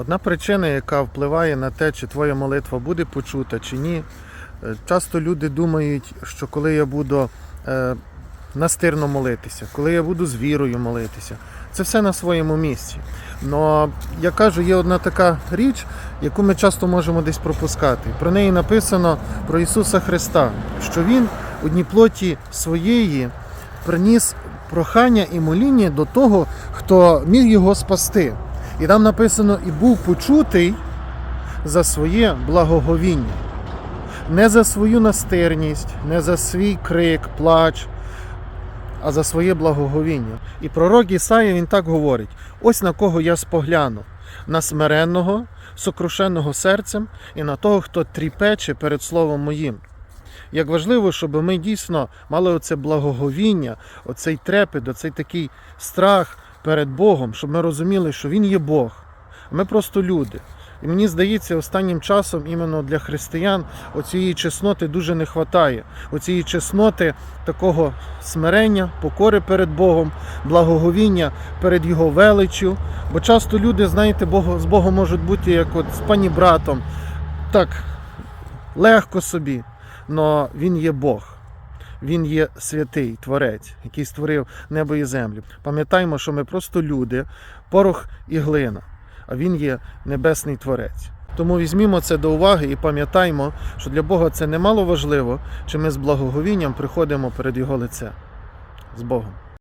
Одна причина, яка впливає на те, чи твоя молитва буде почута, чи ні. Е, Часто люди думають, що коли я буду е, настирно молитися, коли я буду з вірою молитися, це все на своєму місці. Но я кажу, є одна така річ, яку ми часто можемо десь пропускати. Про неї написано про Ісуса Христа, що Він у дні плоті своєї приніс прохання і моління до того, хто міг його спасти. І там написано, і був почутий за своє благоговіння. Не за свою настирність, не за свій крик, плач, а за своє благоговіння. І пророк Ісая він так говорить: ось на кого я спогляну: на смиренного, сокрушеного серцем і на того, хто тріпече перед словом моїм. Як важливо, щоб ми дійсно мали оце благоговіння, оцей трепет, оцей такий страх перед Богом, щоб ми розуміли, що Він є Бог. Ми просто люди. І мені здається, останнім часом іменно для християн оцієї чесноти дуже не вистачає. Оцієї чесноти такого смирення, покори перед Богом, благоговіння перед Його величчю. Бо часто люди, знаєте, з Богом можуть бути як от з пані братом, так легко собі, але Він є Бог. Він є святий творець, який створив небо і землю. Пам'ятаємо, що ми просто люди, порох і глина, а він є небесний творець. Тому візьмімо це до уваги і пам'ятаймо, що для Бога це немало важливо, чи ми з благоговінням приходимо перед Його лице. З Богом.